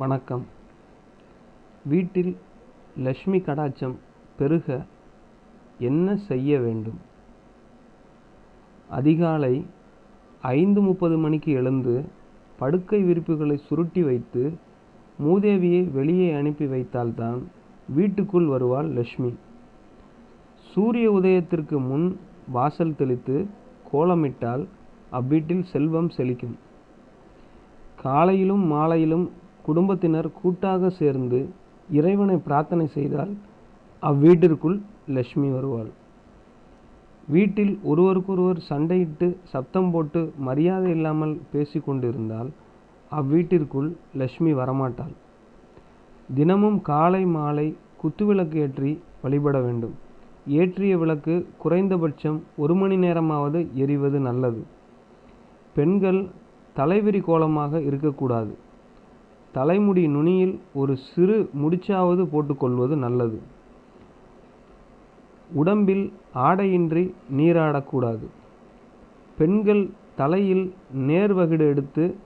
வணக்கம். வீட்டில் லக்ஷ்மி கடாட்சம் பெருக என்ன செய்ய வேண்டும்? அதிகாலை ஐந்து முப்பது மணிக்கு எழுந்து படுக்கை விரிப்புகளை சுருட்டி வைத்து மூதேவியை வெளியே அனுப்பி வைத்தால்தான் வீட்டுக்குள் வருவாள் லக்ஷ்மி சூரிய உதயத்திற்கு முன் வாசல் தெளித்து கோலமிட்டால் அவ்வீட்டில் செல்வம் செழிக்கும். காலையிலும் மாலையிலும் குடும்பத்தினர் கூட்டாக சேர்ந்து இறைவனை பிரார்த்தனை செய்தால் அவ்வீட்டிற்குள் லட்சுமி வருவாள். வீட்டில் ஒருவருக்கொருவர் சண்டையிட்டு சப்தம் போட்டு மரியாதை இல்லாமல் பேசிக்கொண்டிருந்தால் அவ்வீட்டிற்குள் லட்சுமி வரமாட்டாள். தினமும் காலை மாலை குத்துவிளக்கு ஏற்றி வழிபட வேண்டும். ஏற்றிய விளக்கு குறைந்தபட்சம் ஒரு மணி நேரமாவது எரிவது நல்லது. பெண்கள் தலைவிரி கோலமாக இருக்கக்கூடாது. தலைமுடி நுனியில் ஒரு சிறு முடிச்சாவது போட்டுக்கொள்வது நல்லது. உடம்பில் ஆடையின்றி நீராடக்கூடாது. பெண்கள் தலையில் நேர் வகிடு எடுத்து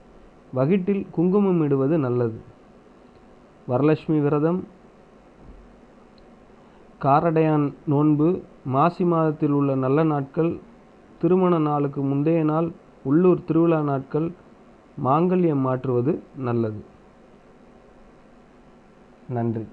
வகிட்டில் குங்குமம் இடுவது நல்லது. வரலட்சுமி விரதம். காரடையான் நோன்பு மாசி மாதத்தில் உள்ள நல்ல நாட்கள். திருமண நாளுக்கு முந்தைய நாள் உள்ளூர் திருவிழா நாட்கள். மாங்கல்யம் மாற்றுவது நல்லது. நன்றி.